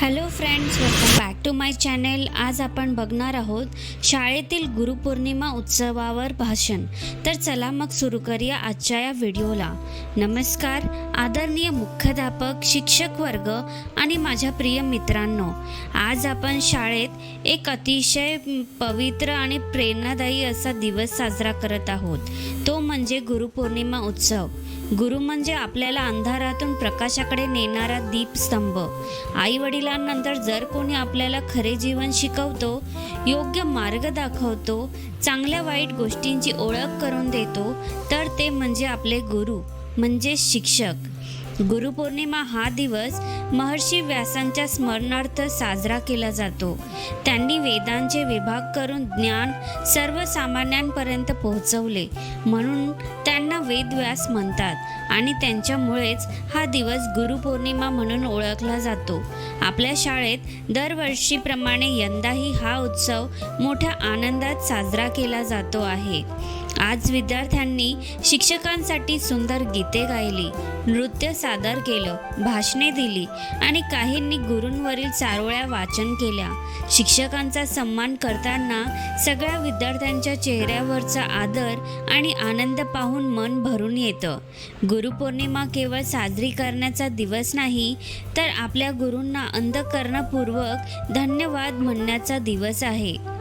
Hello friends welcome back to my channel आज आपण बघणार आहोत शाळेतील गुरुपौर्णिमा उत्सवावर भाषण. तर चला मग सुरू करूया आजच्या या व्हिडिओला. नमस्कार आदरणीय मुख्याध्यापक शिक्षक वर्ग आणि माझ्या प्रिय मित्रांनो. आज आपण शाळेत एक अतिशय पवित्र आणि प्रेरणादायी असा दिवस साजरा करत आहोत. तो म्हणजे गुरुपौर्णिमा उत्सव. गुरु म्हणजे आपल्याला अंधारातून प्रकाशाकडे नेणारा दीपस्तंभ आई वडिलांनंतर जर कोणी आपल्याला खरे जीवन शिकवतो योग्य मार्ग दाखवतो चांगल्या वाईट गोष्टींची ओळख करून देतो तर ते म्हणजे आपले गुरु म्हणजे शिक्षक. गुरुपौर्णिमा हा दिवस महर्षी व्यासांच्या स्मरणार्थ साजरा केला जातो. त्यांनी वेदांचे विभाग करून ज्ञान सर्वसामान्यांपर्यंत पोहोचवले. म्हणून त्यांना वेदव्यास म्हणतात आणि त्यांच्यामुळेच हा दिवस गुरुपौर्णिमा म्हणून ओळखला जातो. आपल्या शाळेत दरवर्षीप्रमाणे यंदाही हा उत्सव मोठ्या आनंदात साजरा केला जातो आहे. आज विद्यार्थ्यांनी शिक्षकांसाठी सुंदर गीते गायली नृत्य सादर केलं भाषणे दिली आणि काहींनी गुरूंवरील चारोळ्या वाचन केल्या. शिक्षकांचा सन्मान करताना सगळ्या विद्यार्थ्यांच्या चेहऱ्यावरचा आदर आणि आनंद पाहून मन भरून येतं. गुरुपौर्णिमा केवळ साजरी करण्याचा दिवस नाही तर आपल्या गुरूंना अंधकरणपूर्वक धन्यवाद म्हणण्याचा दिवस आहे.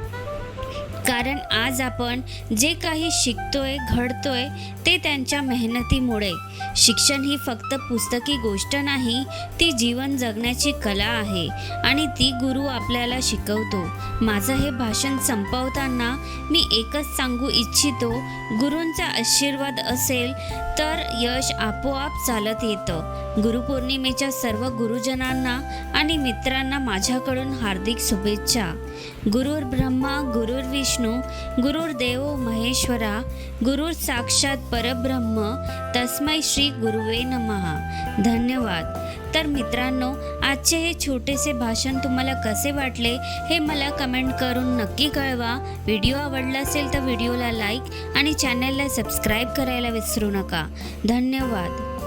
कारण आज आपण जे काही शिकतोय घडतोय ते त्यांच्या मेहनतीमुळे. शिक्षण ही फक्त पुस्तकी गोष्ट नाही ती जीवन जगण्याची कला आहे आणि ती गुरु आपल्याला शिकवतो. माझं हे भाषण संपवताना मी एकच सांगू इच्छितो गुरूंचा आशीर्वाद असेल तर यश आपोआप चालत येतं. गुरुपौर्णिमेच्या सर्व गुरुजनांना आणि मित्रांना माझ्याकडून हार्दिक शुभेच्छा. गुरुर् ब्रह्मा गुरुर विष्णू गुरुर देव महेश्वरा गुरुर साक्षात परब्रह्म तस्मै श्री गुरुवे नमहा धन्यवाद. तर मित्रांनो आजचे हे छोटेसे भाषण तुम्हाला कसे वाटले हे मला कमेंट करून नक्की कळवा. व्हिडिओ आवडला असेल तर व्हिडिओला लाईक आणि चॅनलला सबस्क्राईब करायला विसरू नका. धन्यवाद.